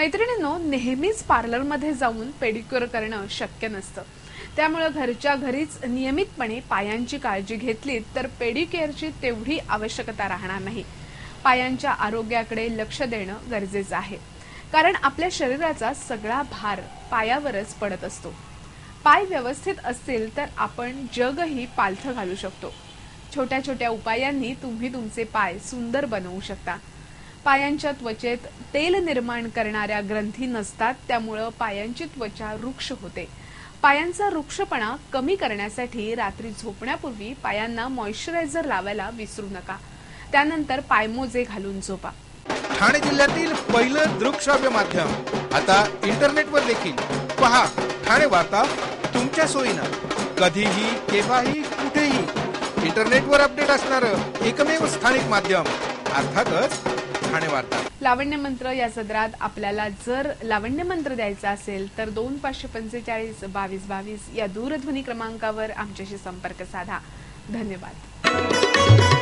मैत्रिणींनो नेहमीच पार्लरमध्ये जाऊन पेडिक्युअर करणं शक्य नसतं. त्यामुळं घरच्या घरीच नियमितपणे पायांची काळजी घेतलीत तर पेडिक्युअरची तेवढी आवश्यकता राहणार नाही. पायांच्या आरोग्याकडे लक्ष देणं गरजेचं आहे. कारण आपल्या शरीराचा सगळा भार पायावरच पडत असतो. पाय व्यवस्थित असतील तर आपण जगही पालथं घालू शकतो. छोट्या छोट्या उपायांनी तुम्ही तुमचे पाय सुंदर बनवू शकता. पायांच्या त्वचेत तेल निर्माण करणाऱ्या ग्रंथी नसतात त्यामुळं पायांची त्वचा वृक्ष होते. पायांचा वृक्षपणा कमी करण्यासाठी रात्री झोपण्यापूर्वी पायांना मॉइश्चरायझर लावायला विसरू नका. त्यानंतर पायमोजे घालून झोपा. ठाणे जिल्ह्यातील पहिलं दृकश्राव्य माध्यम. आता इंटरनेटवर देखील. पहा ठाणे वार्ता तुमच्या सोयीनं. कधीही केव्हाही कुठेही. इंटरनेटवर अपडेट असणार एकमेव स्थानिक माध्यम. अर्थातच ठाणे वार्ता. लावण्य मंत्र या सदरात आपल्याला जर लावण्य मंत्र द्यायचा असेल तर दोन पाचशे पंचेचाळीस बावीस बावीस या दूरध्वनी क्रमांकावर आमच्याशी संपर्क साधा. धन्यवाद.